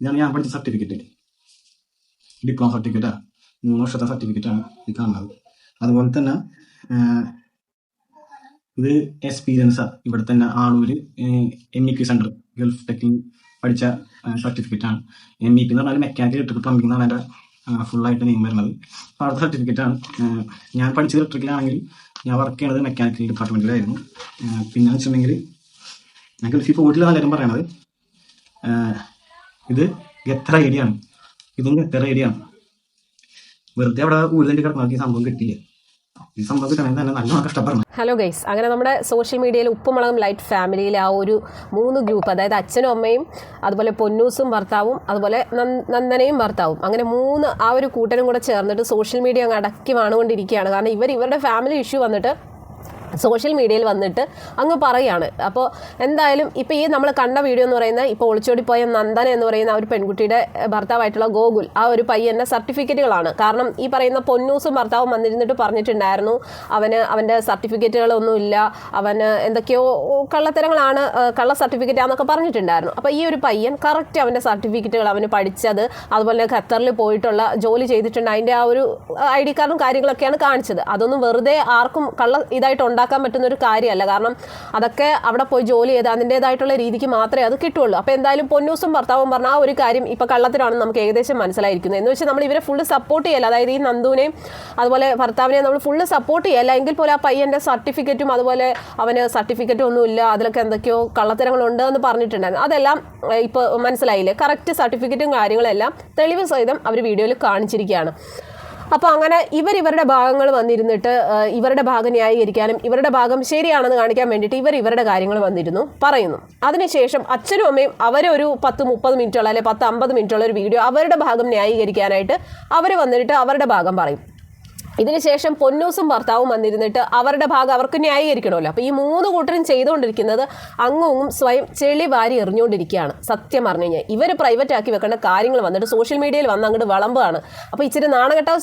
ഇതാണ് ഞാൻ പഠിച്ച സർട്ടിഫിക്കറ്റ് ഡിപ്ലോമ സർട്ടിഫിക്കറ്റാ വർഷത്തെ സർട്ടിഫിക്കറ്റാണ് ഇത് കാണുന്നത്. അതുപോലെ തന്നെ ഇത് എക്സ്പീരിയൻസാണ് ഇവിടെ തന്നെ Aloor M E P centre Gulf ടെക്കിൽ പഠിച്ച സർട്ടിഫിക്കറ്റ് ആണ്. എം ഇ പി എന്ന് പറഞ്ഞാൽ മെക്കാനിക്കൽ ഇലക്ട്രിക്കൽ പ്ലംബിംഗ് എന്നാണ് എന്റെ ഫുള്ളായിട്ട് നെയിം വരുന്നത്. അപ്പോൾ അടുത്ത സർട്ടിഫിക്കറ്റ് ആണ്. ആഹ്, ഞാൻ പഠിച്ചത് ഇലക്ട്രിക്കലാണെങ്കിൽ ഞാൻ വർക്ക് ചെയ്യണത് മെക്കാനിക്കൽ ഡിപ്പാർട്ട്മെന്റിലായിരുന്നു ആഹ്, പിന്നെ വെച്ചിട്ടുണ്ടെങ്കിൽ ഞാൻ ഗൾഫിൽ പോയിട്ടില്ല എല്ലാവരും പറയണത് ഇത് എത്ര ആണ്? ഇതും എത്ര ആണ്? വെറുതെ അവിടെ ഊരുതണ്ടി കിടക്കുന്ന ഈ സംഭവം കിട്ടില്ല ഈ സംഭവം കിട്ടണമെങ്കിൽ തന്നെ നല്ലോണം കഷ്ടപ്പെടണം. ഹലോ ഗൈസ് അങ്ങനെ നമ്മുടെ സോഷ്യൽ മീഡിയയിൽ ഉപ്പുമുളകും ലൈറ്റ് ഫാമിലിയിലെ ആ ഒരു മൂന്ന് ഗ്രൂപ്പ് അതായത് അച്ഛനും അമ്മയും അതുപോലെ പൊന്നൂസും ഭർത്താവും അതുപോലെ നന്ദനയും ഭർത്താവും അങ്ങനെ മൂന്ന് ആ ഒരു കൂട്ടരും കൂടെ ചേർന്നിട്ട് സോഷ്യൽ മീഡിയ അങ്ങ് അടക്കി വാണുകൊണ്ടിരിക്കുകയാണ്. കാരണം ഇവർ ഇവരുടെ ഫാമിലി ഇഷ്യൂ വന്നിട്ട് സോഷ്യൽ മീഡിയയിൽ വന്നിട്ട് അങ്ങ് പറയാണ്. അപ്പോൾ എന്തായാലും ഇപ്പോൾ ഈ നമ്മൾ കണ്ട വീഡിയോ എന്ന് പറയുന്നത് ഇപ്പോൾ ഒളിച്ചോടി പോയ നന്ദന എന്ന് പറയുന്ന ആ ഒരു പെൺകുട്ടിയുടെ ഭർത്താവായിട്ടുള്ള ഗോകുൽ ആ ഒരു പയ്യന്റെ സർട്ടിഫിക്കറ്റുകളാണ്. കാരണം ഈ പറയുന്ന പൊന്നൂസും ഭർത്താവും വന്നിരുന്നിട്ട് പറഞ്ഞിട്ടുണ്ടായിരുന്നു. അവന് അവന്റെ സർട്ടിഫിക്കറ്റുകളൊന്നുമില്ല അവന് എന്തൊക്കെയോ കള്ളത്തരങ്ങളാണ് കള്ള സർട്ടിഫിക്കറ്റ് ആണെന്നൊക്കെ പറഞ്ഞിട്ടുണ്ടായിരുന്നു. അപ്പോൾ ഈ ഒരു പയ്യൻ കറക്റ്റ് അവന്റെ സർട്ടിഫിക്കറ്റുകൾ അവന് പഠിച്ചത് അതുപോലെ ഖത്തറിൽ പോയിട്ടുള്ള ജോലി ചെയ്തിട്ടുണ്ട്. അതിന്റെ ആ ഒരു ഐ ഡി കാർഡും കാര്യങ്ങളൊക്കെയാണ് കാണിച്ചത്. അതൊന്നും വെറുതെ ആർക്കും കള്ള ഇതായിട്ട് ഉണ്ടാക്കാൻ പറ്റുന്ന ഒരു കാര്യമല്ല. കാരണം അതൊക്കെ അവിടെ പോയി ജോലി ചെയ്ത് അതിന്റെതായിട്ടുള്ള രീതിക്ക് മാത്രമേ അത് കിട്ടുള്ളൂ അപ്പോൾ എന്തായാലും പൊന്നൂസും ഭർത്താവും പറഞ്ഞ ആ ഒരു കാര്യം ഇപ്പോൾ കള്ളത്തിലാണെന്ന് നമുക്ക് ഏകദേശം മനസ്സിലായിരിക്കുന്നത് എന്ന് വെച്ചാൽ നമ്മൾ ഇവരെ ഫുള്ള് സപ്പോർട്ട് ചെയ്യല്ല. അതായത് ഈ നന്ദുവിനെയും അതുപോലെ ഭർത്താവിനെയും നമ്മൾ ഫുള്ള് സപ്പോർട്ട് ചെയ്യല്ല. എങ്കിൽ പോലും ആ പയ്യന്റെ സർട്ടിഫിക്കറ്റും അതുപോലെ അവന് സർട്ടിഫിക്കറ്റും ഒന്നും ഇല്ല അതിലൊക്കെ എന്തൊക്കെയോ കള്ളത്തരങ്ങളുണ്ട് എന്ന് പറഞ്ഞിട്ടുണ്ടായിരുന്നു. അതെല്ലാം ഇപ്പോൾ മനസ്സിലായില്ലേ? കറക്റ്റ് സർട്ടിഫിക്കറ്റും കാര്യങ്ങളെല്ലാം തെളിവ് സഹിതം അവർ വീഡിയോയിൽ കാണിച്ചിരിക്കുകയാണ്. അപ്പോൾ അങ്ങനെ ഇവർ ഇവരുടെ ഭാഗങ്ങൾ വന്നിരുന്നിട്ട് ഇവരുടെ ഭാഗം ന്യായീകരിക്കാനും ഇവരുടെ ഭാഗം ശരിയാണെന്ന് കാണിക്കാൻ വേണ്ടിയിട്ട് ഇവർ ഇവരുടെ കാര്യങ്ങൾ വന്നിരുന്നു. പറയുന്നു. അതിനുശേഷം അച്ഛനും അമ്മയും അവരൊരു പത്ത് മുപ്പത് മിനിറ്റുള്ള അല്ലെങ്കിൽ പത്ത് അമ്പത് മിനിറ്റുള്ള ഒരു വീഡിയോ അവരുടെ ഭാഗം ന്യായീകരിക്കാനായിട്ട് അവർ വന്നിട്ട് അവരുടെ ഭാഗം പറയും. ഇതിനുശേഷം പൊന്നൂസും ഭർത്താവും വന്നിരുന്നിട്ട് അവരുടെ ഭാഗം അവർക്ക് ന്യായീകരിക്കണമല്ലോ. അപ്പോൾ ഈ മൂന്ന് കൂട്ടരും ചെയ്തുകൊണ്ടിരിക്കുന്നത് അങ്ങും സ്വയം ചെളി വാരി എറിഞ്ഞുകൊണ്ടിരിക്കുകയാണ്. സത്യം പറഞ്ഞു കഴിഞ്ഞാൽ. ഇവർ പ്രൈവറ്റ് ആക്കി വെക്കേണ്ട കാര്യങ്ങൾ വന്നിട്ട് സോഷ്യൽ മീഡിയയിൽ വന്ന് അങ്ങോട്ട് വിളമ്പാണ്. അപ്പോൾ ഇച്ചിരി നാണം കെട്ടാൽ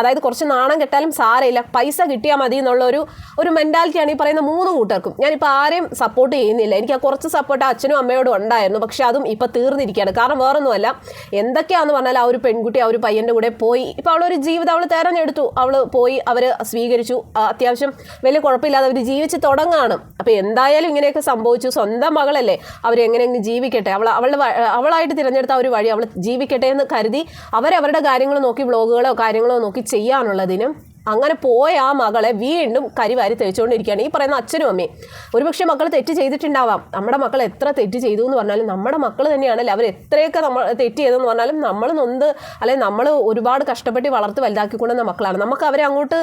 അതായത് കുറച്ച് നാണം കെട്ടാലും സാരമില്ല. പൈസ കിട്ടിയാൽ മതി എന്നുള്ള ഒരു ഒരു മെന്റാലിറ്റിയാണ് ഈ പറയുന്ന മൂന്ന് കൂട്ടർക്കും. ഞാനിപ്പോൾ ആരെയും സപ്പോർട്ട് ചെയ്യുന്നില്ല. എനിക്ക് ആ കുറച്ച് സപ്പോർട്ട് അച്ഛനും അമ്മയോടും ഉണ്ടായിരുന്നു. പക്ഷെ അതും ഇപ്പോൾ തീർന്നിരിക്കുകയാണ്. കാരണം വേറൊന്നുമല്ല. എന്തൊക്കെയാണെന്ന് പറഞ്ഞാൽ ആ ഒരു പെൺകുട്ടി ആ ഒരു പയ്യന്റെ കൂടെ പോയി. ഇപ്പോൾ അവളൊരു ജീവിതം അവൾ തിരഞ്ഞെടുത്തു. അവൾ പോയി അവർ സ്വീകരിച്ചു. അത്യാവശ്യം വലിയ കുഴപ്പമില്ലാതെ അവർ ജീവിച്ച് തുടങ്ങാണ്. അപ്പോൾ എന്തായാലും ഇങ്ങനെയൊക്കെ സംഭവിച്ചു. സ്വന്തം മകളല്ലേ അവരെങ്ങനെയെങ്കിലും ജീവിക്കട്ടെ? അവൾ അവളുടെ അവളായിട്ട് തിരഞ്ഞെടുത്ത ഒരു വഴി അവൾ ജീവിക്കട്ടെ എന്ന് കരുതി അവരവരുടെ കാര്യങ്ങൾ നോക്കി വ്ളോഗുകളോ കാര്യങ്ങളോ നോക്കി ചെയ്യാനുള്ളതിനും അങ്ങനെ പോയ ആ മകളെ വീണ്ടും കരിവാരി തെളിച്ചുകൊണ്ടിരിക്കുകയാണ്. ഈ പറയുന്ന അച്ഛനും അമ്മയും. ഒരുപക്ഷെ മക്കൾ തെറ്റ് ചെയ്തിട്ടുണ്ടാവാം. നമ്മുടെ മക്കൾ എത്ര തെറ്റ് ചെയ്തു എന്ന് പറഞ്ഞാലും നമ്മുടെ മക്കൾ തന്നെയാണല്ലേ അവർ എത്രയൊക്കെ നമ്മൾ തെറ്റ് ചെയ്തെന്ന് പറഞ്ഞാലും നമ്മൾ നൊന്ത് അല്ലെങ്കിൽ നമ്മൾ ഒരുപാട് കഷ്ടപ്പെട്ട് വളർത്ത് വലുതാക്കിക്കൊണ്ടുവന്ന മക്കളാണ്. നമുക്ക് അവരെ അങ്ങോട്ട്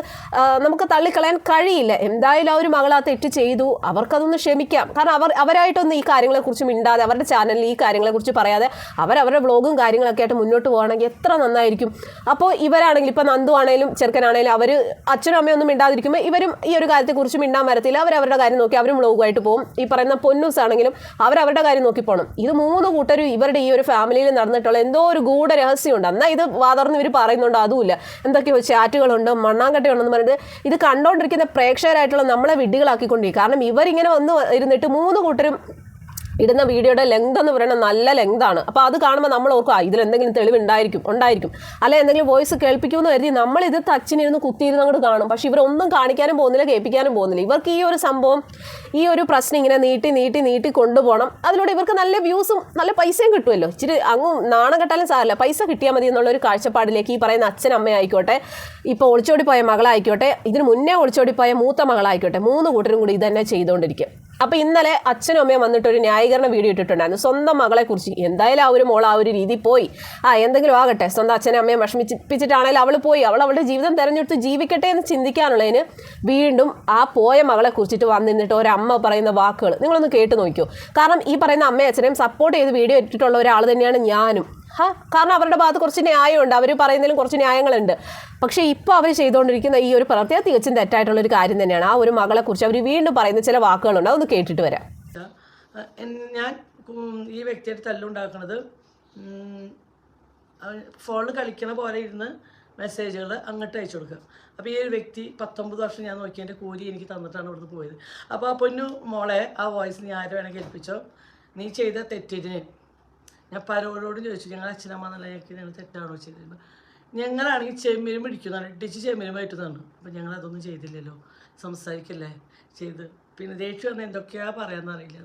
നമുക്ക് തള്ളിക്കളയാൻ കഴിയില്ല. എന്തായാലും ആ ഒരു മകൾ ആ തെറ്റ് ചെയ്തു. അവർക്കതൊന്ന് ക്ഷമിക്കാം. കാരണം അവർ അവരായിട്ടൊന്നും ഈ കാര്യങ്ങളെക്കുറിച്ച് മിണ്ടാതെ അവരുടെ ചാനലിൽ ഈ കാര്യങ്ങളെക്കുറിച്ച് പറയാതെ അവരവരുടെ വ്ളോഗും കാര്യങ്ങളൊക്കെ ആയിട്ട് മുന്നോട്ട് പോകുകയാണെങ്കിൽ എത്ര നന്നായിരിക്കും. അപ്പോൾ ഇവരാണെങ്കിൽ ഇപ്പോൾ നന്ദു ആണെങ്കിലും ചെറുക്കനാണെങ്കിലും അവർ അച്ഛനും അമ്മയും ഒന്നും മിണ്ടാതിരിക്കുമ്പോൾ ഇവരും ഈ ഒരു കാര്യത്തെക്കുറിച്ച് മിണ്ടാൻ വരത്തില്ല. അവർ അവരുടെ കാര്യം നോക്കി അവരും വ്ളോഗുമായിട്ട് പോകും. ഈ പറയുന്ന പൊന്നൂസ് ആണെങ്കിലും അവരുടെ കാര്യം നോക്കി പോകണം ഇത് മൂന്ന് കൂട്ടരും ഇവരുടെ ഈ ഒരു ഫാമിലിയിൽ നടന്നിട്ടുള്ള എന്തോ ഒരു ഗൂഢ രഹസ്യമുണ്ട്. എന്നാൽ ഇത് വാതർന്ന് ഇവർ പറയുന്നുണ്ട്? അതുമില്ല. എന്തൊക്കെയോ ചാറ്റുകളുണ്ട് മണ്ണാങ്കട്ടയുണ്ടെന്ന് പറഞ്ഞിട്ട് ഇത് കണ്ടുകൊണ്ടിരിക്കുന്ന പ്രേക്ഷകരായിട്ടുള്ള നമ്മളെ വിഡ്ഢികളാക്കിക്കൊണ്ടിരിക്കും. കാരണം ഇവരിങ്ങനെ വന്ന് ഇരുന്നിട്ട് മൂന്ന് കൂട്ടരും ഇടുന്ന വീഡിയോയുടെ ലെങ്ത് എന്ന് പറയുന്നത് നല്ല ലെങ്ത് ആണ്. അപ്പോൾ അത് കാണുമ്പോൾ നമ്മൾ ഓർക്കുക ആ ഇതിൽ എന്തെങ്കിലും തെളിവ് ഉണ്ടായിരിക്കും. ഉണ്ടായിരിക്കും അല്ലെ എന്തെങ്കിലും വോയിസ് കേൾപ്പിക്കുമെന്ന് കരുതി നമ്മൾ ഇത് തച്ചിനിരുന്ന് കുത്തിയിരുന്ന് അങ്ങോട്ട് കാണും. പക്ഷെ ഇവരൊന്നും കാണിക്കാനും പോകുന്നില്ല കേൾപ്പിക്കാനും പോകുന്നില്ല. ഇവർക്ക് ഈ ഒരു സംഭവം ഈ ഒരു പ്രശ്നം ഇങ്ങനെ നീട്ടി നീട്ടി നീട്ടി കൊണ്ടുപോകണം. അതിലൂടെ ഇവർക്ക് നല്ല വ്യൂസും നല്ല പൈസയും കിട്ടുമല്ലോ. ഇച്ചിരി അങ്ങും നാണം കെട്ടാലും സാരമില്ല. പൈസ കിട്ടിയാൽ മതി എന്നുള്ള ഒരു കാഴ്ചപ്പാടിലേക്ക് ഈ പറയുന്ന അച്ഛൻ അമ്മ ആയിക്കോട്ടെ ഇപ്പോൾ ഒളിച്ചോടി പോയ മകളായിക്കോട്ടെ ഇതിന് മുന്നേ ഒളിച്ചോടി പോയ മൂത്ത മകളായിക്കോട്ടെ മൂന്ന് കൂട്ടരും കൂടി ഇതന്നെ ചെയ്തുകൊണ്ടിരിക്കും. അപ്പോൾ ഇന്നലെ അച്ഛനും അമ്മയും വന്നിട്ട് ഒരു ന്യായീകരണ വീഡിയോ ഇട്ടിട്ടുണ്ടായിരുന്നു. സ്വന്തം മകളെ കുറിച്ച്. എന്തായാലും ആ ഒരു മോൾ ആ ഒരു രീതി പോയി. ആ എന്തെങ്കിലും ആകട്ടെ. സ്വന്തം അച്ഛനും അമ്മയെ വിഷമിപ്പിച്ചിട്ടാണെങ്കിലും അവൾ പോയി. അവൾ അവളുടെ ജീവിതം തെരഞ്ഞെടുത്ത് ജീവിക്കട്ടെ എന്ന് ചിന്തിക്കാനുള്ളതിന് വീണ്ടും ആ പോയ മകളെ കുറിച്ചിട്ട് വന്നിരുന്നിട്ട് ഒരമ്മ പറയുന്ന വാക്കുകൾ നിങ്ങളൊന്ന് കേട്ട് നോക്കിയോ. കാരണം ഈ പറയുന്ന അമ്മയും അച്ഛനെയും സപ്പോർട്ട് ചെയ്ത് വീഡിയോ ഇട്ടിട്ടുള്ള ഒരാൾ തന്നെയാണ് ഞാനും. കാരണം അവരുടെ ഭാഗത്ത് കുറച്ച് ന്യായമുണ്ട്. അവർ പറയുന്നതിലും കുറച്ച് ന്യായങ്ങളുണ്ട്. പക്ഷേ ഇപ്പോൾ അവർ ചെയ്തുകൊണ്ടിരിക്കുന്ന ഈ ഒരു പ്രത്യേക തികച്ചും തെറ്റായിട്ടുള്ള ഒരു കാര്യം തന്നെയാണ്. ആ ഒരു മകളെക്കുറിച്ച് അവർ വീണ്ടും പറയുന്ന ചില വാക്കുകളുണ്ട്. അതൊന്ന് കേട്ടിട്ട് വരാം. ഞാൻ ഈ വ്യക്തിയുടെ തല്ലുണ്ടാക്കുന്നത് ഫോണിൽ കളിക്കണ പോലെ ഇരുന്ന് മെസ്സേജുകൾ അങ്ങോട്ട് അയച്ചു കൊടുക്കുക. അപ്പോൾ ഈ ഒരു വ്യക്തി പത്തൊമ്പത് വർഷം ഞാൻ നോക്കി എന്റെ കൂലി എനിക്ക് തന്നിട്ടാണ് ഇവിടുന്ന് പോയത്. അപ്പോൾ ആ പൊന്നു മോളെ ആ വോയിസ് നീ ആരെ വേണമെങ്കിൽ ഏൽപ്പിച്ചോ നീ ചെയ്ത തെറ്റിന് ഞാൻ പലരോടും ചോദിച്ചു ഞങ്ങൾ അച്ഛനമ്മ എന്നുള്ള ഞങ്ങൾക്ക് ഞങ്ങൾ തെറ്റാണോ ചെയ്തത്? ഞങ്ങളാണെങ്കിൽ ചെമ്മീനും പിടിക്കുന്നതാണ് ഇടിച്ച് ചെമ്മീനും പറ്റുന്നതാണ് അപ്പം ഞങ്ങൾ അതൊന്നും ചെയ്തില്ലല്ലോ സംസാരിക്കല്ലേ ചെയ്ത്. പിന്നെ ദേഷ്യം വന്നാൽ എന്തൊക്കെയാ പറയാമെന്ന് അറിയില്ല.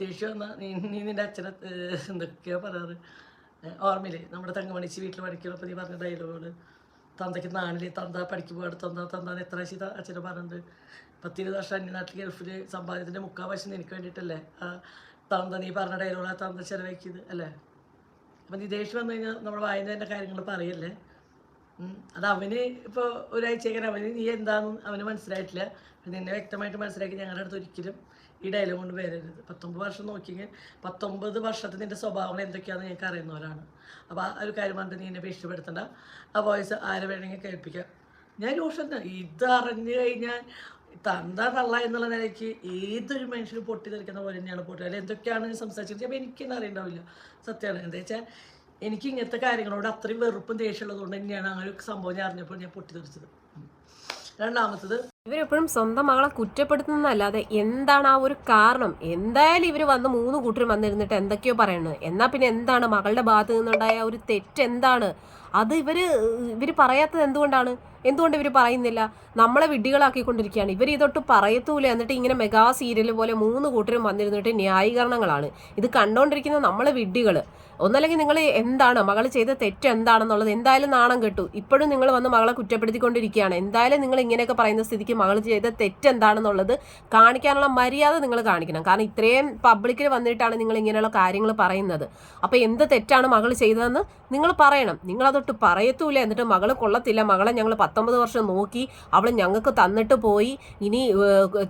ദേഷ്യം വന്നാൽ നീ നീ നിന്റെ അച്ഛനെ എന്തൊക്കെയാ പറയാറ്? ഓർമ്മയില്ലേ? നമ്മുടെ തങ്കമണിച്ച് വീട്ടിൽ പഠിക്കണപ്പോൾ നീ പറഞ്ഞ ഡയലോഗുകൾ തന്തയ്ക്ക് നാണിൽ തന്ത പഠിക്കുമ്പോൾ തന്ത തന്താന്ന് എത്ര ശീത അച്ഛനെ പറഞ്ഞിട്ടുണ്ട് പത്തിരുപത് വർഷം അന്യനാട്ടിൽ ഗൾഫിൽ സമ്പാദ്യത്തിന്റെ മുക്കാൽ വശം എനിക്ക് വേണ്ടിയിട്ടല്ലേ? തന്ത നീ പറഞ്ഞ ഡയലോഗ് ആ തന്ത ചിലവാക്കിയത് അല്ലേ? അപ്പം നീ ദേഷ്യം വന്നു കഴിഞ്ഞാൽ നമ്മൾ വായനേന്റെ കാര്യങ്ങൾ പറയല്ലേ? അത് അവന് ഇപ്പോൾ ഒരാഴ്ചയൊക്കെ അവന് നീ എന്താണെന്ന് അവന് മനസ്സിലായിട്ടില്ല. നിന്നെ വ്യക്തമായിട്ട് മനസ്സിലാക്കി ഞങ്ങളുടെ അടുത്ത് ഒരിക്കലും ഈ ഡയലോഗ് കൊണ്ട് വരരുത്. പത്തൊമ്പത് വർഷം നോക്കിയെങ്കിൽ പത്തൊമ്പത് വർഷത്തിൽ നിന്റെ സ്വഭാവങ്ങൾ എന്തൊക്കെയാണെന്ന് ഞങ്ങൾക്ക് അറിയുന്നവരാണ്. അപ്പോൾ ആ ഒരു കാര്യം പറഞ്ഞിട്ട് നീ എന്നെ ഭീഷണിപ്പെടുത്തണ്ട. ആ വോയിസ് ആരെ വേണമെങ്കിൽ കേൾപ്പിക്കാം. ഞാൻ രോഷൻ ഇതറിഞ്ഞു കഴിഞ്ഞാൽ തന്ത തള്ള എന്നുള്ള നിലയ്ക്ക് ഏതൊരു മനുഷ്യനും പൊട്ടി തെറിക്കുന്ന പോലെ തന്നെയാണ് പൊട്ടി അല്ലെങ്കിൽ എന്തൊക്കെയാണ് സംസാരിച്ചത് അപ്പോൾ എനിക്കൊന്നും അറിയണ്ടാവില്ല. സത്യമാണ് എന്താ വെച്ചാൽ എനിക്ക് ഇങ്ങനത്തെ കാര്യങ്ങളോട് അത്രയും വെറുപ്പും ദേഷ്യമുള്ളത് കൊണ്ട് തന്നെയാണ് അങ്ങനെ സംഭവം ഞാൻ അറിഞ്ഞപ്പോൾ ഞാൻ പൊട്ടി തെറിച്ചത് രണ്ടാമത്തത് ഇവരെപ്പോഴും സ്വന്തം മകളെ കുറ്റപ്പെടുത്തുന്നതല്ലാതെ എന്താണ് ആ ഒരു കാരണം? എന്തായാലും ഇവർ വന്ന് മൂന്ന് കൂട്ടരും വന്നിരുന്നിട്ട് എന്തൊക്കെയോ പറയുന്നത് എന്നാൽ പിന്നെ എന്താണ്? മകളുടെ ഭാഗത്ത് നിന്നുണ്ടായ ഒരു തെറ്റ് എന്താണ്? അത് ഇവർ ഇവർ പറയാത്തത് എന്തുകൊണ്ടാണ്? എന്തുകൊണ്ട് ഇവർ പറയുന്നില്ല? നമ്മളെ വിഡ്ഢികളാക്കിക്കൊണ്ടിരിക്കുകയാണ്. ഇവർ ഇതൊട്ട് പറയത്തൂല. എന്നിട്ട് ഇങ്ങനെ മെഗാ സീരിയൽ പോലെ മൂന്ന് കൂട്ടരും വന്നിരുന്നിട്ട് ന്യായീകരണങ്ങളാണ്. ഇത് കണ്ടുകൊണ്ടിരിക്കുന്ന നമ്മളെ വിഡ്ഢികൾ ഒന്നല്ലെങ്കിൽ നിങ്ങൾ എന്താണ്? മകൾ ചെയ്ത തെറ്റ് എന്താണെന്നുള്ളത് എന്തായാലും നാണം കെട്ടു. ഇപ്പോഴും നിങ്ങൾ വന്ന് മകളെ കുറ്റപ്പെടുത്തിക്കൊണ്ടിരിക്കുകയാണ്. എന്തായാലും നിങ്ങൾ ഇങ്ങനെയൊക്കെ പറയുന്ന സ്ഥിതിക്ക് മകൾ ചെയ്ത തെറ്റെന്താണെന്നുള്ളത് കാണിക്കാനുള്ള മര്യാദ നിങ്ങൾ കാണിക്കണം. കാരണം ഇത്രയും പബ്ലിക്കിൽ വന്നിട്ടാണ് നിങ്ങൾ ഇങ്ങനെയുള്ള കാര്യങ്ങൾ പറയുന്നത്. അപ്പോൾ എന്ത് തെറ്റാണ് മകൾ ചെയ്തതെന്ന് നിങ്ങൾ പറയണം. നിങ്ങളതൊട്ട് പറയത്തൂല എന്നിട്ട് മകൾ കൊള്ളത്തില്ല. മകളെ ഞങ്ങൾ പത്തൊമ്പത് വർഷം നോക്കി. അവൾ ഞങ്ങൾക്ക് തന്നിട്ട് പോയി. ഇനി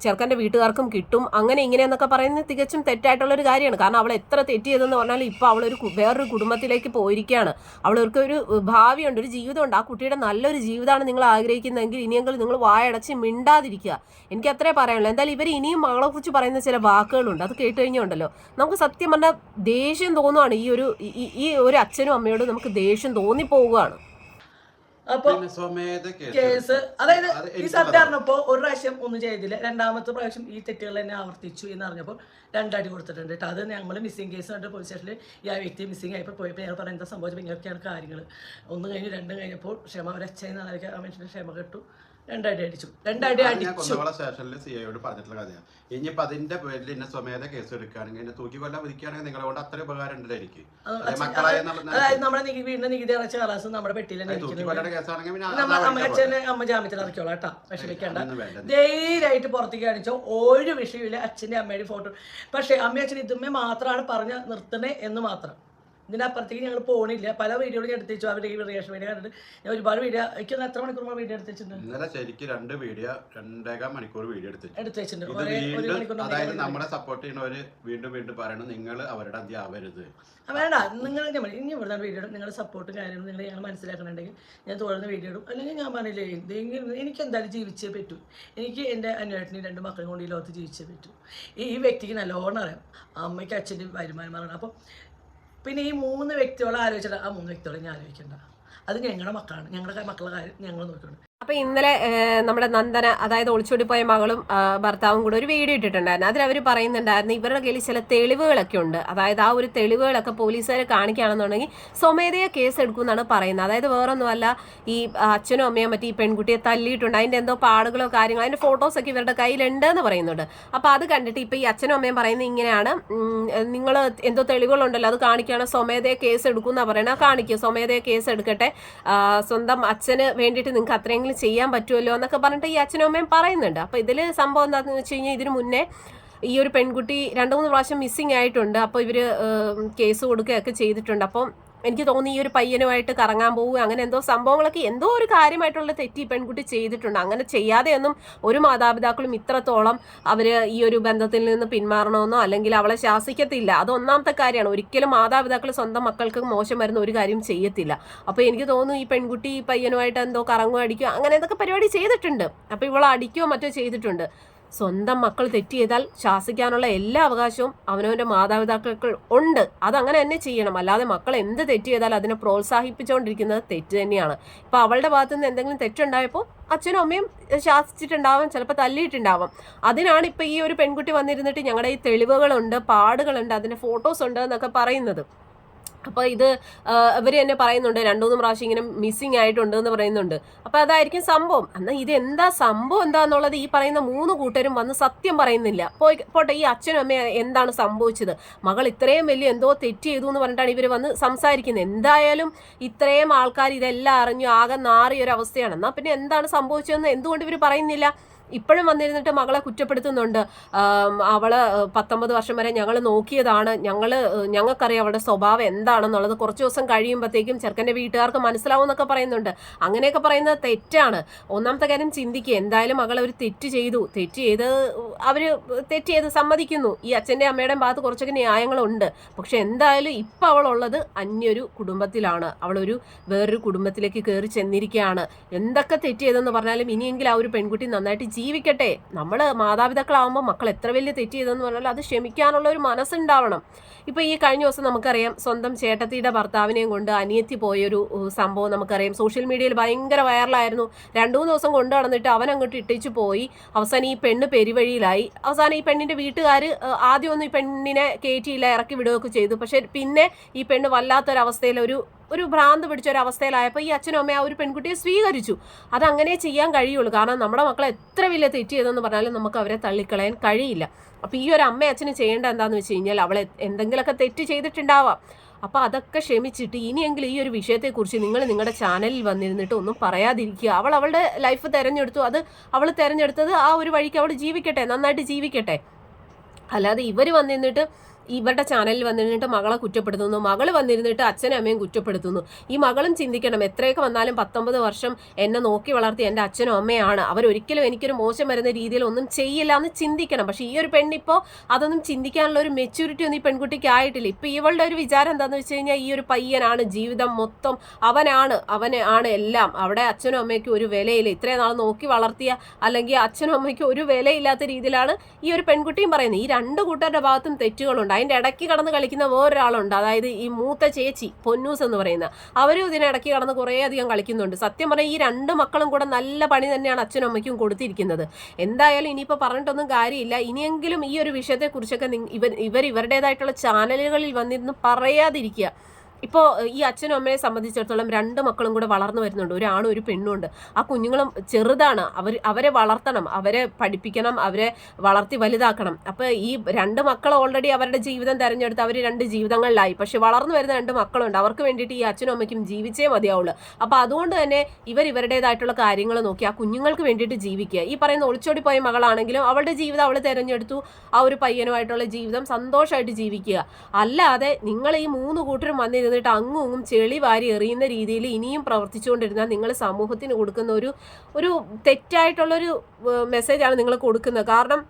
ചെറുക്കന്റെ വീട്ടുകാർക്കും കിട്ടും. അങ്ങനെ ഇങ്ങനെയെന്നൊക്കെ പറയുന്നത് തികച്ചും തെറ്റായിട്ടുള്ളൊരു കാര്യമാണ്. കാരണം അവൾ എത്ര തെറ്റ് ചെയ്തെന്ന് പറഞ്ഞാൽ ഇപ്പോൾ അവളൊരു വേറൊരു കുടുംബത്തിലേക്ക് പോയിരിക്കുകയാണ്. അവൾക്ക് ഒരു ഭാവിയുണ്ട്. ഒരു ജീവിതമുണ്ട്. ആ കുട്ടിയുടെ നല്ലൊരു ജീവിതമാണ് നിങ്ങൾ ആഗ്രഹിക്കുന്നതെങ്കിൽ ഇനിയെങ്കിലും നിങ്ങൾ വായടച്ച് മിണ്ടാതിരിക്കുക. എനിക്ക് അത്രേ പറയാനുള്ളൂ. എന്തായാലും ഇവർ ഇനിയും മകളെ കുറിച്ച് പറയുന്ന ചില വാക്കുകളുണ്ട്. അത് കേട്ട് കഴിഞ്ഞുണ്ടല്ലോ നമുക്ക് സത്യം പറഞ്ഞാൽ ദേഷ്യം തോന്നുവാണ്. ഈ ഒരു ഈ- ഒരു അച്ഛനും അമ്മയോടും നമുക്ക് ദേഷ്യം തോന്നിപ്പോവുകയാണ്. സ്വമേധ കേസ് അതായത് ഈ സത്യം അറിഞ്ഞപ്പോൾ ഒരു പ്രാവശ്യം ഒന്നും ചെയ്തില്ല. രണ്ടാമത്തെ പ്രാവശ്യം ഈ തെറ്റുകൾ തന്നെ ആവർത്തിച്ചു എന്ന് അറിഞ്ഞപ്പോൾ രണ്ടടി കൊടുത്തിട്ടുണ്ട് കേട്ടോ. അത് ഞങ്ങൾ മിസ്സിംഗ് കേസ് കണ്ട് പോലീസ് സ്റ്റേഷനിൽ ഈ ആ വ്യക്തി മിസ്സിംഗ് ആയപ്പോൾ പോയപ്പോൾ ഞങ്ങൾ പറഞ്ഞ എന്താ സംഭവിച്ചപ്പോൾ ഇങ്ങനെയൊക്കെയാണ് കാര്യങ്ങൾ ഒന്ന് കഴിഞ്ഞ് രണ്ടും കഴിഞ്ഞപ്പോൾ ക്ഷമ ഒരു അച്ഛൻ നിലയ്ക്ക് ആ മനുഷ്യന്റെ ക്ഷമ കെട്ടു. രണ്ടടി അടിച്ചു. രണ്ടടി ഞാൻ അടിച്ചു. കൊന്നവള സ്റ്റേഷനിൽ സി ഐയോട് പറഞ്ഞിട്ടുള്ള കഥയാണ് ഇനിയിപ്പോ അതിന്റെ പേരിൽ എന്നെ സ്വമേധ കേസ് എടുക്കുകയാണെങ്കിൽ എന്നെ തൂക്കി കൊല്ലാൻ വിധിക്കുകയാണെങ്കിൽ നിങ്ങളെ കൊണ്ട് അത്ര ഉപകാരം എനിക്ക്. അതായത് നമ്മുടെ വീടിന്റെ നികുതി അടച്ച കലാസ് പെട്ടിയിൽ അമ്മ ജാമ്യത്തിൽ ഇറക്കിയോളാം കേട്ടോ. വിഷമിക്കേണ്ട. ധൈര്യമായിട്ട് പുറത്തേക്ക് കാണിച്ചോ. ഒരു വിഷയമില്ല അച്ഛന്റെ അമ്മയുടെ ഫോട്ടോ പക്ഷെ അമ്മ അച്ഛൻ ഇതുമ്മേ മാത്രമാണ് പറഞ്ഞ് നിർത്തണേ എന്ന് മാത്രം. ഇതിനപ്പുറത്തേക്ക് ഞങ്ങൾ പോണില്ല. പല വീഡിയോകളും ഞാൻ എടുത്തു അവരുടെ ഈ റിയാക്ഷൻ വീഡിയോ കണ്ടിട്ട് ഞാൻ ഒരുപാട് വീഡിയോ എനിക്ക് എത്ര മണിക്കൂർ വീഡിയോ എടുത്ത് വെച്ചിട്ടുണ്ട് ഇന്നലെ ശരിക്കും രണ്ട് വീഡിയോ രണ്ടേകാൽ മണിക്കൂർ വീഡിയോ എടുത്തിട്ട് എടുത്ത് വെച്ചിട്ടുണ്ട്. ഇത് ഒരേ ഒരു വീണ്ടും മണിക്കൂർ അതായത് നമ്മളെ സപ്പോർട്ട് ചെയ്യുന്നവര് വീണ്ടും വീണ്ടും പറയണം നിങ്ങൾ അവരുടെ അധികം ആവരുത്. വേണ്ട. നിങ്ങൾ ഇനി ഇവിടുന്ന് വീഡിയോ ഇടും നിങ്ങളുടെ സപ്പോർട്ടും കാര്യങ്ങളും നിങ്ങൾ ഞങ്ങൾ മനസ്സിലാക്കണമെങ്കിൽ ഞാൻ തുടർന്ന് വീഡിയോ ഇടും. അല്ലെങ്കിൽ ഞാൻ പറഞ്ഞില്ലേ എന്തെങ്കിലും എനിക്ക് എന്തായാലും ജീവിച്ചേ പറ്റൂ. എനിക്ക് എന്റെ അന്വേഷണം രണ്ട് മക്കളും കൊണ്ട് ഈ ലോകത്ത് ജീവിച്ചേ പറ്റൂ. ഈ ഈ വ്യക്തിക്ക് നല്ലോണം അറിയാം. അമ്മയ്ക്ക് അച്ഛന്റെ വരുമാനം മാറണം. അപ്പം പിന്നെ ഈ മൂന്ന് വ്യക്തികളെ ആലോചിച്ചിട്ട് ആ മൂന്ന് വ്യക്തികളെ ഞാൻ ആലോചിക്കണ്ട. അത് ഞങ്ങളുടെ മക്കളാണ്. ഞങ്ങളുടെ മക്കളുടെ കാര്യം ഞങ്ങൾ നോക്കിക്കൊണ്ട്. അപ്പൊ ഇന്നലെ നമ്മുടെ നന്ദന അതായത് ഒളിച്ചോടി പോയ മകളും ഭർത്താവും കൂടെ ഒരു വീഡിയോ ഇട്ടിട്ടുണ്ടായിരുന്നു. അതിൽ അവർ പറയുന്നുണ്ടായിരുന്നു ഇവരുടെ കയ്യിൽ ചില തെളിവുകളൊക്കെ ഉണ്ട്. അതായത് ആ ഒരു തെളിവുകളൊക്കെ പോലീസുകാരെ കാണിക്കുകയാണെന്നുണ്ടെങ്കിൽ സ്വമേധയാ കേസ് എടുക്കുമെന്നാണ് പറയുന്നത്. അതായത് വേറൊന്നുമല്ല ഈ അച്ഛനും അമ്മയും മറ്റേ ഈ പെൺകുട്ടിയെ തല്ലിയിട്ടുണ്ട്. അതിന്റെ എന്തോ പാടുകളോ കാര്യങ്ങളോ അതിന്റെ ഫോട്ടോസൊക്കെ ഇവരുടെ കയ്യിലുണ്ട് എന്ന് പറയുന്നുണ്ട്. അപ്പോൾ അത് കണ്ടിട്ട് ഇപ്പൊ ഈ അച്ഛനും അമ്മയും പറയുന്നത് ഇങ്ങനെയാണ് നിങ്ങൾ എന്തോ തെളിവുകളുണ്ടല്ലോ അത് കാണിക്കുകയാണ് സ്വമേധയാ കേസ് എടുക്കുമെന്നാ പറയുന്നത് കാണിക്കുക സ്വമേധയാ കേസ് എടുക്കട്ടെ സ്വന്തം അച്ഛന് വേണ്ടിയിട്ട് നിങ്ങൾക്ക് അത്രയെങ്കിലും ചെയ്യാൻ പറ്റുമല്ലോ എന്നൊക്കെ പറഞ്ഞിട്ട് ഈ അച്ഛനും അമ്മയും പറയുന്നുണ്ട്. അപ്പോൾ ഇതിൽ സംഭവം എന്താണെന്ന് വെച്ച് കഴിഞ്ഞാൽ ഇതിന് മുന്നേ ഈ ഒരു പെൺകുട്ടി രണ്ട് മൂന്ന് പ്രാവശ്യം മിസ്സിങ് ആയിട്ടുണ്ട്. അപ്പോൾ ഇവർ കേസ് കൊടുക്കുകയൊക്കെ ചെയ്തിട്ടുണ്ട്. അപ്പം എനിക്ക് തോന്നി ഈ ഒരു പയ്യനുമായിട്ട് കറങ്ങാൻ പോവുക അങ്ങനെ എന്തോ സംഭവങ്ങളൊക്കെ എന്തോ ഒരു കാര്യമായിട്ടുള്ള തെറ്റി പെൺകുട്ടി ചെയ്തിട്ടുണ്ട്. അങ്ങനെ ചെയ്യാതെയൊന്നും ഒരു മാതാപിതാക്കളും ഇത്രത്തോളം അവർ ഈ ഒരു ബന്ധത്തിൽ നിന്ന് പിന്മാറണമെന്നോ അല്ലെങ്കിൽ അവളെ ശാസിക്കത്തില്ല. അത് ഒന്നാമത്തെ കാര്യമാണ്. ഒരിക്കലും മാതാപിതാക്കൾ സ്വന്തം മക്കൾക്ക് മോശം വരുന്ന ഒരു കാര്യം ചെയ്യത്തില്ല. അപ്പോൾ എനിക്ക് തോന്നുന്നു ഈ പെൺകുട്ടി ഈ പയ്യനുമായിട്ട് എന്തോ കറങ്ങുക അടിക്കുക അങ്ങനെ എന്തൊക്കെ പരിപാടി ചെയ്തിട്ടുണ്ട്. അപ്പോൾ ഇവളെ അടിക്കുകയോ മറ്റോ ചെയ്തിട്ടുണ്ട്. സ്വന്തം മക്കൾ തെറ്റ് ചെയ്താൽ ശാസിക്കാനുള്ള എല്ലാ അവകാശവും അവനവന്റെ മാതാപിതാക്കൾക്ക് ഉണ്ട്. അതങ്ങനെ തന്നെ ചെയ്യണം. അല്ലാതെ മക്കൾ എന്ത് തെറ്റ് ചെയ്താൽ അതിനെ പ്രോത്സാഹിപ്പിച്ചുകൊണ്ടിരിക്കുന്നത് തെറ്റ് തന്നെയാണ്. ഇപ്പോൾ അവളുടെ ഭാഗത്തു നിന്ന് എന്തെങ്കിലും തെറ്റുണ്ടായപ്പോൾ അച്ഛനും അമ്മയും ശാസിച്ചിട്ടുണ്ടാവാം ചിലപ്പോൾ തല്ലിയിട്ടുണ്ടാവാം. അതിനാണ് ഇപ്പോൾ ഈ ഒരു പെൺകുട്ടി വന്നിരുന്നിട്ട് ഞങ്ങളുടെ ഈ തെളിവുകളുണ്ട് പാടുകളുണ്ട് അതിന്റെ ഫോട്ടോസ് ഉണ്ട് എന്നൊക്കെ പറയുന്നത്. അപ്പോൾ ഇത് ഇവർ തന്നെ പറയുന്നുണ്ട് രണ്ടുമൂന്ന് പ്രാവശ്യം ഇങ്ങനെ മിസ്സിങ് ആയിട്ടുണ്ട് എന്ന് പറയുന്നുണ്ട്. അപ്പോൾ അതായിരിക്കും സംഭവം. എന്നാൽ ഇത് എന്താ സംഭവം എന്താന്നുള്ളത് ഈ പറയുന്ന മൂന്ന് കൂട്ടരും വന്ന് സത്യം പറയുന്നില്ല. പോയി പോട്ടെ ഈ അച്ഛനും അമ്മയും എന്താണ് സംഭവിച്ചത്? മകൾ ഇത്രയും വലിയ എന്തോ തെറ്റ് ചെയ്തു എന്ന് പറഞ്ഞിട്ടാണ് ഇവർ വന്ന് സംസാരിക്കുന്നത്. എന്തായാലും ഇത്രയും ആൾക്കാർ ഇതെല്ലാം അറിഞ്ഞു ആകെ നാറിയൊരവസ്ഥയാണ് എന്നാൽ പിന്നെ എന്താണ് സംഭവിച്ചതെന്ന് എന്തുകൊണ്ട് ഇവർ പറയുന്നില്ല? ഇപ്പോഴും വന്നിരുന്നിട്ട് മകളെ കുറ്റപ്പെടുത്തുന്നുണ്ട്. അവൾ പത്തൊമ്പത് വർഷം വരെ ഞങ്ങൾ നോക്കിയതാണ്. ഞങ്ങൾ ഞങ്ങൾക്കറിയാം അവളുടെ സ്വഭാവം എന്താണെന്നുള്ളത്. കുറച്ച് ദിവസം കഴിയുമ്പോഴത്തേക്കും ചെറുക്കന്റെ വീട്ടുകാർക്ക് മനസ്സിലാവും എന്നൊക്കെ പറയുന്നുണ്ട്. അങ്ങനെയൊക്കെ പറയുന്നത് തെറ്റാണ്. ഒന്നാമത്തെ കാര്യം ചിന്തിക്കുക എന്തായാലും മകൾ അവർ തെറ്റ് ചെയ്തു. തെറ്റ് ചെയ്ത് അവർ തെറ്റ് ചെയ്ത് സമ്മതിക്കുന്നു. ഈ അച്ഛന്റെ അമ്മയുടെയും ഭാഗത്ത് കുറച്ചൊക്കെ ന്യായങ്ങളുണ്ട്. പക്ഷെ എന്തായാലും ഇപ്പം അവളുള്ളത് അന്യൊരു കുടുംബത്തിലാണ്. അവളൊരു വേറൊരു കുടുംബത്തിലേക്ക് കയറി ചെന്നിരിക്കുകയാണ്. എന്തൊക്കെ തെറ്റ് ചെയ്തെന്ന് പറഞ്ഞാലും ഇനിയെങ്കിലും ആ ഒരു പെൺകുട്ടി നന്നായിട്ട് ജീവിക്കട്ടെ. നമ്മൾ മാതാപിതാക്കളാവുമ്പോൾ മക്കൾ എത്ര വലിയ തെറ്റ് ചെയ്തെന്ന് പറഞ്ഞാൽ അത് ക്ഷമിക്കാനുള്ള ഒരു മനസ്സുണ്ടാവണം. ഇപ്പോൾ ഈ കഴിഞ്ഞ ദിവസം നമുക്കറിയാം സ്വന്തം ചേട്ടത്തിയുടെ ഭർത്താവിനെയും കൊണ്ട് അനിയത്തി പോയൊരു സംഭവം നമുക്കറിയാം. സോഷ്യൽ മീഡിയയിൽ ഭയങ്കര വൈറലായിരുന്നു. രണ്ടു മൂന്ന് ദിവസം കൊണ്ടു നടന്നിട്ട് അവൻ അങ്ങോട്ട് ഇട്ടിച്ചു പോയി. അവസാനം ഈ പെണ്ണ് പെരുവഴിയിലായി. അവസാനം ഈ പെണ്ണിന്റെ വീട്ടുകാർ ആദ്യമൊന്നും ഈ പെണ്ണിനെ കയറ്റിയില്ല ഇറക്കി വിടുകയൊക്കെ ചെയ്തു. പക്ഷേ പിന്നെ ഈ പെണ്ണ് വല്ലാത്തൊരവസ്ഥയിൽ ഒരു ഒരു ഭ്രാന്ത് പിടിച്ച ഒരു അവസ്ഥയിലായപ്പോൾ ഈ അച്ഛനും അമ്മയും ആ ഒരു പെൺകുട്ടിയെ സ്വീകരിച്ചു. അത് അങ്ങനെ ചെയ്യാൻ കഴിയുള്ളൂ. കാരണം നമ്മുടെ മക്കളെ എത്ര വലിയ തെറ്റ് ചെയ്തെന്ന് പറഞ്ഞാലും നമുക്ക് അവരെ തള്ളിക്കളയാൻ കഴിയില്ല. അപ്പോൾ ഈ ഒരു അമ്മ അച്ഛന് ചെയ്യേണ്ട എന്താണെന്ന് വെച്ച് കഴിഞ്ഞാൽ അവളെ എന്തെങ്കിലുമൊക്കെ തെറ്റ് ചെയ്തിട്ടുണ്ടാവാം. അപ്പോൾ അതൊക്കെ ക്ഷമിച്ചിട്ട് ഇനിയെങ്കിലും ഈ ഒരു വിഷയത്തെക്കുറിച്ച് നിങ്ങൾ നിങ്ങളുടെ ചാനലിൽ വന്നിരുന്നിട്ട് ഒന്നും പറയാതിരിക്കുക. അവൾ അവളുടെ ലൈഫ് തിരഞ്ഞെടുത്തു. അത് അവൾ തിരഞ്ഞെടുത്തത് ആ ഒരു വഴിക്ക് അവൾ ജീവിക്കട്ടെ നന്നായിട്ട് ജീവിക്കട്ടെ. അല്ലാതെ ഇവർ വന്നിരുന്നിട്ട് ഇവരുടെ ചാനലിൽ വന്നിരുന്നിട്ട് മകളെ കുറ്റപ്പെടുത്തുന്നു. മകൾ വന്നിരുന്നിട്ട് അച്ഛനും അമ്മയും കുറ്റപ്പെടുത്തുന്നു. ഈ മകളും ചിന്തിക്കണം എത്രയൊക്കെ വന്നാലും പത്തൊമ്പത് വർഷം എന്നെ നോക്കി വളർത്തി എന്റെ അച്ഛനും അമ്മയാണ്. അവരൊരിക്കലും എനിക്കൊരു മോശം വരുന്ന രീതിയിൽ ഒന്നും ചെയ്യില്ല എന്ന് ചിന്തിക്കണം. പക്ഷേ ഈ ഒരു പെണ്ണിപ്പോൾ അതൊന്നും ചിന്തിക്കാനുള്ള ഒരു മെച്യൂരിറ്റി ഒന്നും ഈ പെൺകുട്ടിക്ക് ആയിട്ടില്ല. ഇപ്പം ഇവളുടെ ഒരു വിചാരം എന്താണെന്ന് വെച്ച് കഴിഞ്ഞാൽ ഈ ഒരു പയ്യനാണ് ജീവിതം മൊത്തം അവനാണ് അവന് ആണ് എല്ലാം. അവിടെ അച്ഛനും അമ്മയ്ക്കും ഒരു വിലയില്ല. ഇത്രയും നാൾ നോക്കി വളർത്തിയ അല്ലെങ്കിൽ അച്ഛനും അമ്മയ്ക്കും ഒരു വിലയില്ലാത്ത രീതിയിലാണ് ഈ ഒരു പെൺകുട്ടിയും പറയുന്നത്. ഈ രണ്ട് കൂട്ടരുടെ ഭാഗത്തും തെറ്റുകളുണ്ട്. അതിന്റെ ഇടയ്ക്ക് കടന്ന് കളിക്കുന്ന വേറൊരാളുണ്ട്. അതായത് ഈ മൂത്ത ചേച്ചി പൊന്നൂസ് എന്ന് പറയുന്ന. അവരും ഇതിനിടയ്ക്ക് കടന്ന് കുറേ അധികം കളിക്കുന്നുണ്ട്. സത്യം പറഞ്ഞാൽ ഈ രണ്ട് മക്കളും കൂടെ നല്ല പണി തന്നെയാണ് അച്ഛനും അമ്മയ്ക്കും കൊടുത്തിരിക്കുന്നത്. എന്തായാലും ഇനിയിപ്പോൾ പറഞ്ഞിട്ടൊന്നും കാര്യമില്ല. ഇനിയെങ്കിലും ഈ ഒരു വിഷയത്തെക്കുറിച്ചൊക്കെ ഇവർ ഇവർ ഇവരുടേതായിട്ടുള്ള ചാനലുകളിൽ വന്നിരുന്ന് പറയാതിരിക്കുക. ഇപ്പോൾ ഈ അച്ഛനും അമ്മയെ സംബന്ധിച്ചിടത്തോളം രണ്ട് മക്കളും കൂടെ വളർന്നു വരുന്നുണ്ട്. ഒരാണും ഒരു പെണ്ണുണ്ട് ആ കുഞ്ഞുങ്ങളും ചെറുതാണ്. അവർ അവരെ വളർത്തണം. അവരെ പഠിപ്പിക്കണം. അവരെ വളർത്തി വലുതാക്കണം. അപ്പോൾ ഈ രണ്ട് മക്കൾ ഓൾറെഡി അവരുടെ ജീവിതം തിരഞ്ഞെടുത്ത് അവർ രണ്ട് ജീവിതങ്ങളിലായി. പക്ഷെ വളർന്നു വരുന്ന രണ്ട് മക്കളുണ്ട്. അവർക്ക് വേണ്ടിയിട്ട് ഈ അച്ഛനും അമ്മയ്ക്കും ജീവിച്ചേ മതിയാവുള്ളൂ. അപ്പോൾ അതുകൊണ്ട് തന്നെ ഇവർ ഇവരുടേതായിട്ടുള്ള കാര്യങ്ങൾ നോക്കി ആ കുഞ്ഞുങ്ങൾക്ക് വേണ്ടിയിട്ട് ജീവിക്കുക. ഈ പറയുന്ന ഒളിച്ചോടി പോയ മകളാണെങ്കിലും അവളുടെ ജീവിതം അവൾ തിരഞ്ഞെടുത്തു. ആ ഒരു പയ്യനുമായിട്ടുള്ള ജീവിതം സന്തോഷമായിട്ട് ജീവിക്കുക. അല്ലാതെ നിങ്ങൾ ഈ മൂന്ന് കൂട്ടരും വന്നിരുന്നിട്ട് അങ്ങും ചെളി വാരി എറിയുന്ന രീതിയിൽ ഇനിയും പ്രവർത്തിച്ചുകൊണ്ടിരുന്നാൽ നിങ്ങൾ സമൂഹത്തിന് കൊടുക്കുന്ന ഒരു ഒരു തെറ്റായിട്ടുള്ളൊരു മെസ്സേജാണ് നിങ്ങൾ കൊടുക്കുന്നത്. കാരണം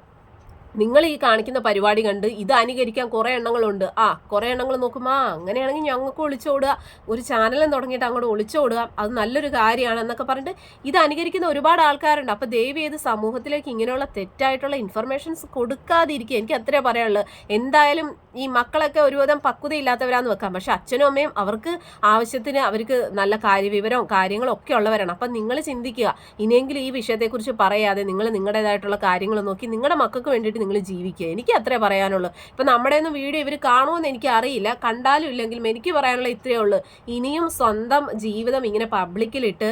നിങ്ങൾ ഈ കാണിക്കുന്ന പരിപാടി കണ്ട് ഇത് അനുകരിക്കാൻ കുറേ എണ്ണങ്ങളുണ്ട്. ആ കുറേ എണ്ണങ്ങൾ നോക്കുമ്പോൾ ആ അങ്ങനെയാണെങ്കിൽ ഞങ്ങൾക്ക് ഒളിച്ചോടുക. ഒരു ചാനലും തുടങ്ങിയിട്ട് അങ്ങോട്ട് ഒളിച്ചോടുക. അത് നല്ലൊരു കാര്യമാണ് എന്നൊക്കെ പറഞ്ഞിട്ട് ഇത് അനുകരിക്കുന്ന ഒരുപാട് ആൾക്കാരുണ്ട്. അപ്പോൾ ദയവ് ചെയ്ത് സമൂഹത്തിലേക്ക് ഇങ്ങനെയുള്ള തെറ്റായിട്ടുള്ള ഇൻഫർമേഷൻസ് കൊടുക്കാതിരിക്കുക. എനിക്ക് അത്രേ പറയാനുള്ളത് എന്തായാലും ഈ മക്കളൊക്കെ ഒരുവിധം പക്വതയില്ലാത്തവരാന്ന് വെക്കാം. പക്ഷെ അച്ഛനും അമ്മയും അവർക്ക് ആവശ്യത്തിന് അവർക്ക് നല്ല കാര്യവിവരവും കാര്യങ്ങളും ഒക്കെ ഉള്ളവരാണ്. അപ്പം നിങ്ങൾ ചിന്തിക്കുക. ഇനിയെങ്കിലും ഈ വിഷയത്തെക്കുറിച്ച് പറയാതെ നിങ്ങൾ നിങ്ങളുടേതായിട്ടുള്ള കാര്യങ്ങൾ നോക്കി നിങ്ങളുടെ മക്കൾക്ക് വേണ്ടിയിട്ട് നിങ്ങൾ ജീവിക്കുക. എനിക്ക് അത്രേ പറയാനുള്ളൂ. ഇപ്പം നമ്മുടെ ഒന്നും വീഡിയോ ഇവർ കാണുമെന്ന് എനിക്ക് അറിയില്ല കണ്ടാലും ഇല്ലെങ്കിലും എനിക്ക് പറയാനുള്ള ഇത്രയേ ഉള്ളൂ. ഇനിയും സ്വന്തം ജീവിതം ഇങ്ങനെ പബ്ലിക്കിലിട്ട്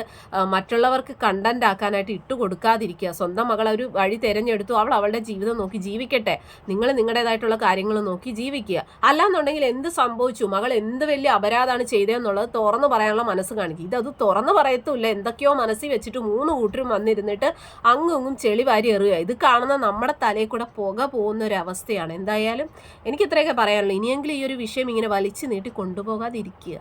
മറ്റുള്ളവർക്ക് കണ്ടന്റ് ആക്കാനായിട്ട് ഇട്ട് കൊടുക്കാതിരിക്കുക. സ്വന്തം മകൾ ഒരു വഴി തിരഞ്ഞെടുത്തു. അവൾ അവളുടെ ജീവിതം നോക്കി ജീവിക്കട്ടെ. നിങ്ങൾ നിങ്ങളുടേതായിട്ടുള്ള കാര്യങ്ങൾ നോക്കി ജീവിക്കുക. അല്ലാന്നുണ്ടെങ്കിൽ എന്ത് സംഭവിച്ചു? മകൾ എന്ത് വലിയ അപരാധമാണ് ചെയ്തതെന്നുള്ളത് തുറന്നു പറയാനുള്ള മനസ്സ് കാണിക്കുക. ഇതത് തുറന്നു പറയത്തുമില്ല. എന്തൊക്കെയോ മനസ്സിൽ വെച്ചിട്ട് മൂന്ന് കൂട്ടരും വന്നിരുന്നിട്ട് അങ്ങും ഇങ്ങും ചെളി വാരി എറിയുക. ഇത് കാണുന്ന നമ്മുടെ തലയിൽ കൂടെ പുക പോകുന്ന ഒരു അവസ്ഥയാണ് എന്തായാലും എനിക്ക് ഇത്രയൊക്കെ പറയാനുള്ളൂ. ഇനിയെങ്കിലും ഈ ഒരു വിഷയം ഇങ്ങനെ വലിച്ചു നീട്ടി കൊണ്ടുപോകാതിരിക്കുക.